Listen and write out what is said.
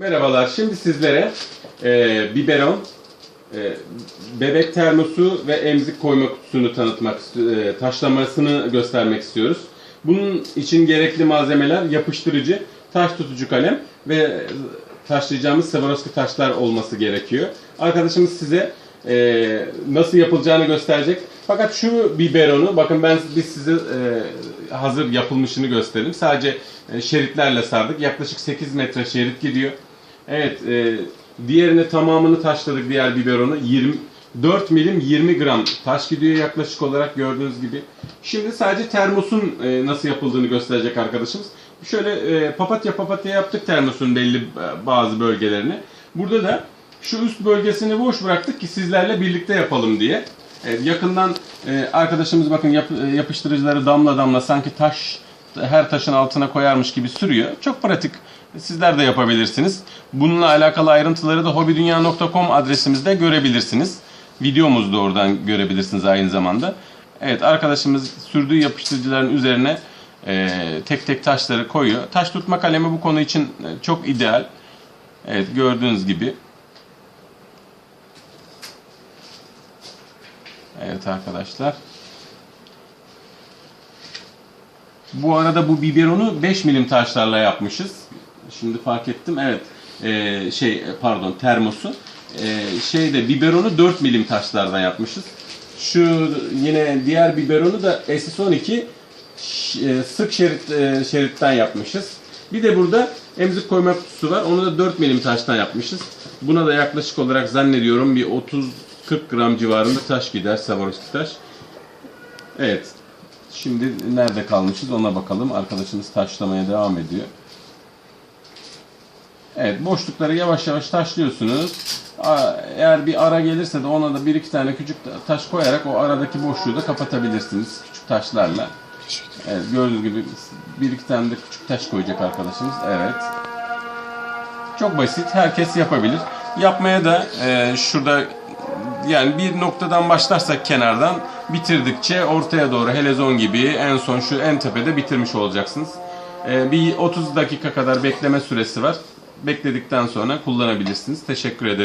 Merhabalar. Şimdi sizlere e, biberon, e, bebek termosu ve emzik koyma kutusunu tanıtmak, e, taşlamasını göstermek istiyoruz. Bunun için gerekli malzemeler yapıştırıcı, taş tutucu kalem ve taşlayacağımız Swarovski taşlar olması gerekiyor. Arkadaşımız size e, nasıl yapılacağını gösterecek. Fakat şu biberonu, bakın ben biz size e, hazır yapılmışını göstereyim. Sadece e, şeritlerle sardık. Yaklaşık 8 metre şerit gidiyor. Evet, e, diğerini tamamını taşladık diğer biberonu. 20, 4 milim 20 gram taş gidiyor yaklaşık olarak gördüğünüz gibi. Şimdi sadece termosun e, nasıl yapıldığını gösterecek arkadaşımız. Şöyle e, papatya papatya yaptık termosun belli e, bazı bölgelerini. Burada da şu üst bölgesini boş bıraktık ki sizlerle birlikte yapalım diye. Evet, yakından e, arkadaşımız bakın yap- e, yapıştırıcıları damla damla sanki taş her taşın altına koyarmış gibi sürüyor. Çok pratik. Sizler de yapabilirsiniz. Bununla alakalı ayrıntıları da hobidunya.com adresimizde görebilirsiniz. Videomuzda oradan görebilirsiniz aynı zamanda. Evet arkadaşımız sürdüğü yapıştırıcıların üzerine e, tek tek taşları koyuyor. Taş tutma kalemi bu konu için e, çok ideal. Evet gördüğünüz gibi. Evet arkadaşlar. Bu arada bu biberonu 5 milim taşlarla yapmışız. Şimdi fark ettim. Evet. Ee, şey pardon termosu. Ee, şeyde biberonu 4 milim taşlardan yapmışız. Şu yine diğer biberonu da SS12 ş- e, sık şerit e, şeritten yapmışız. Bir de burada emzik koyma kutusu var. Onu da 4 milim taştan yapmışız. Buna da yaklaşık olarak zannediyorum bir 30-40 gram civarında taş gider Swarovski taş. Evet. Şimdi nerede kalmışız ona bakalım. Arkadaşımız taşlamaya devam ediyor. Evet boşlukları yavaş yavaş taşlıyorsunuz. Eğer bir ara gelirse de ona da bir iki tane küçük ta- taş koyarak o aradaki boşluğu da kapatabilirsiniz küçük taşlarla. Evet gördüğünüz gibi bir iki tane de küçük taş koyacak arkadaşımız. Evet. Çok basit. Herkes yapabilir. Yapmaya da e, şurada yani bir noktadan başlarsak kenardan bitirdikçe ortaya doğru helezon gibi en son şu en tepede bitirmiş olacaksınız. E, bir 30 dakika kadar bekleme süresi var. Bekledikten sonra kullanabilirsiniz. Teşekkür ederim.